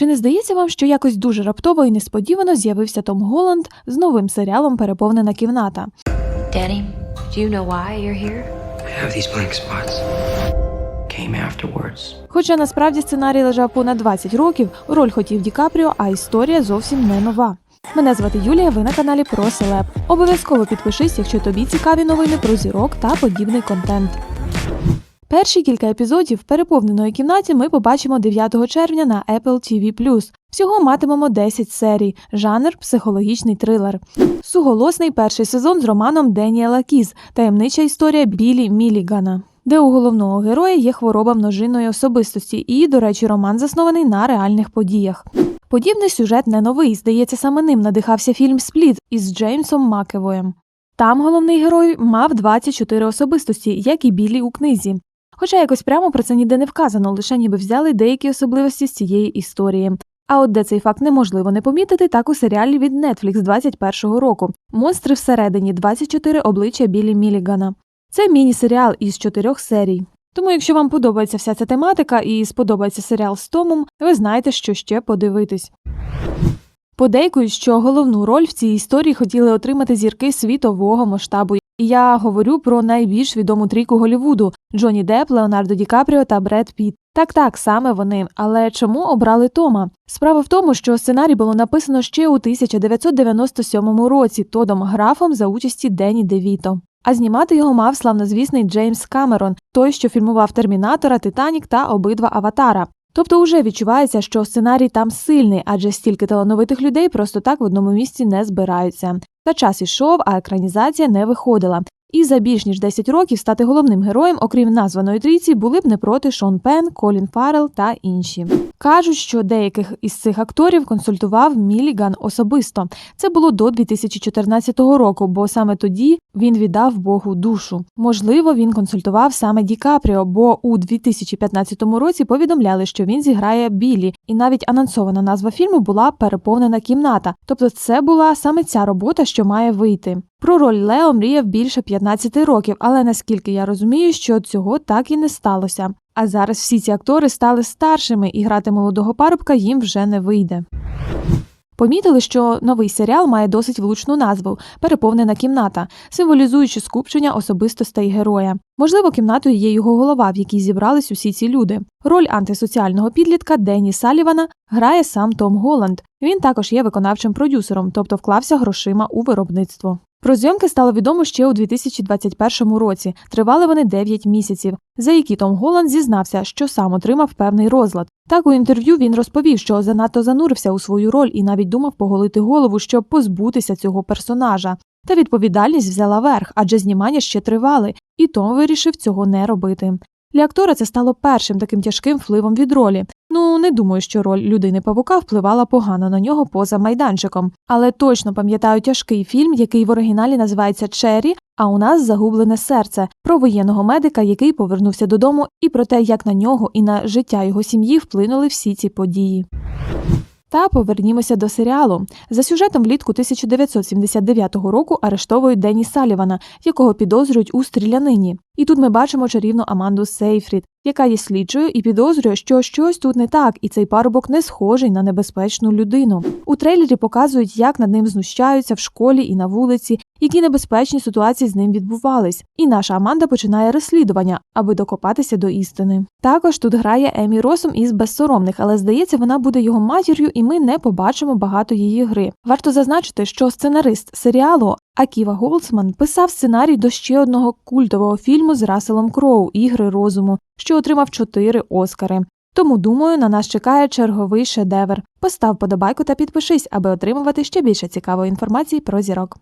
Чи не здається вам, що якось дуже раптово і несподівано з'явився Том Голланд з новим серіалом Переповнена кімната? Danny, do you know why you're here? I have these blank spots. Хоча насправді сценарій лежав понад 20 років, роль хотів Ді Капріо, а історія зовсім не нова. Мене звати Юлія, ви на каналі про Селеб. Обов'язково підпишись, якщо тобі цікаві новини про зірок та подібний контент. Перші кілька епізодів переповненої кімнаті ми побачимо 9 червня на Apple TV+. Всього матимемо 10 серій, жанр психологічний трилер. Суголосний перший сезон з романом Деніела Кіз, таємнича історія Білі Мілігана, де у головного героя є хвороба множинної особистості, і, до речі, роман заснований на реальних подіях. Подібний сюжет не новий, здається, саме ним надихався фільм Спліт із Джеймсом Макевоєм. Там головний герой мав 24 особистості, як і білі у книзі. Хоча якось прямо про це ніде не вказано, лише ніби взяли деякі особливості з цієї історії. А от де цей факт неможливо не помітити, так у серіалі від Netflix 21-го року Монстри всередині 24 обличчя Білі Мілігана. Це міні-серіал із чотирьох серій. Тому, якщо вам подобається вся ця тематика і сподобається серіал з Томом, ви знаєте, що ще подивитись. Подейкують, що головну роль в цій історії хотіли отримати зірки світового масштабу. Я говорю про найбільш відому трійку Голівуду Джонні Депп, Леонардо Ді Капріо та Бред Піт. Так, так, саме вони. Але чому обрали Тома? Справа в тому, що сценарій було написано ще у 1997 році Тодом Графом за участі Дені Девіто. А знімати його мав славнозвісний Джеймс Камерон, той, що фільмував Термінатора, Титанік та обидва Аватара. Тобто вже відчувається, що сценарій там сильний, адже стільки талановитих людей просто так в одному місці не збираються. Та час ішов, а екранізація не виходила. І за більш ніж 10 років стати головним героєм, окрім названої трійці, були б не проти Шон Пен, Колін Фаррелл та інші. Кажуть, що деяких із цих акторів консультував Міліган особисто. Це було до 2014 року, бо саме тоді він віддав Богу душу. Можливо, він консультував саме Ді Капріо, бо у 2015 році повідомляли, що він зіграє Білі, і навіть анонсована назва фільму була переповнена кімната. Тобто, це була саме ця робота, що має вийти. Про роль Лео мріяв більше 15 років, але наскільки я розумію, що цього так і не сталося. А зараз всі ці актори стали старшими, і грати молодого парубка їм вже не вийде. Помітили, що новий серіал має досить влучну назву переповнена кімната, символізуючи скупчення особистостей героя. Можливо, кімнатою є його голова, в якій зібрались усі ці люди. Роль антисоціального підлітка Денні Салівана грає сам Том Голланд. Він також є виконавчим продюсером, тобто вклався грошима у виробництво. Про зйомки стало відомо ще у 2021 році. Тривали вони 9 місяців, за які Том Голланд зізнався, що сам отримав певний розлад. Так у інтерв'ю він розповів, що занадто занурився у свою роль і навіть думав поголити голову, щоб позбутися цього персонажа. Та відповідальність взяла верх, адже знімання ще тривали, і Том вирішив цього не робити. Для актора це стало першим таким тяжким впливом від ролі. Ну не думаю, що роль людини павука впливала погано на нього поза майданчиком, але точно пам'ятаю тяжкий фільм, який в оригіналі називається Чері. А у нас загублене серце про воєнного медика, який повернувся додому, і про те, як на нього і на життя його сім'ї вплинули всі ці події. Та повернімося до серіалу. За сюжетом влітку 1979 року арештовують Денні Салівана, якого підозрюють у стрілянині. І тут ми бачимо чарівну Аманду Сейфрід, яка є слідчою і підозрює, що щось тут не так, і цей парубок не схожий на небезпечну людину. У трейлері показують, як над ним знущаються в школі і на вулиці, які небезпечні ситуації з ним відбувались. І наша Аманда починає розслідування, аби докопатися до істини. Також тут грає Емі Росом із безсоромних, але здається, вона буде його матір'ю, і ми не побачимо багато її гри. Варто зазначити, що сценарист серіалу Аківа Голдсман писав сценарій до ще одного культового фільму з Расселом Кроу Ігри розуму, що отримав чотири Оскари. Тому думаю, на нас чекає черговий шедевр. Постав подобайку та підпишись, аби отримувати ще більше цікавої інформації про зірок.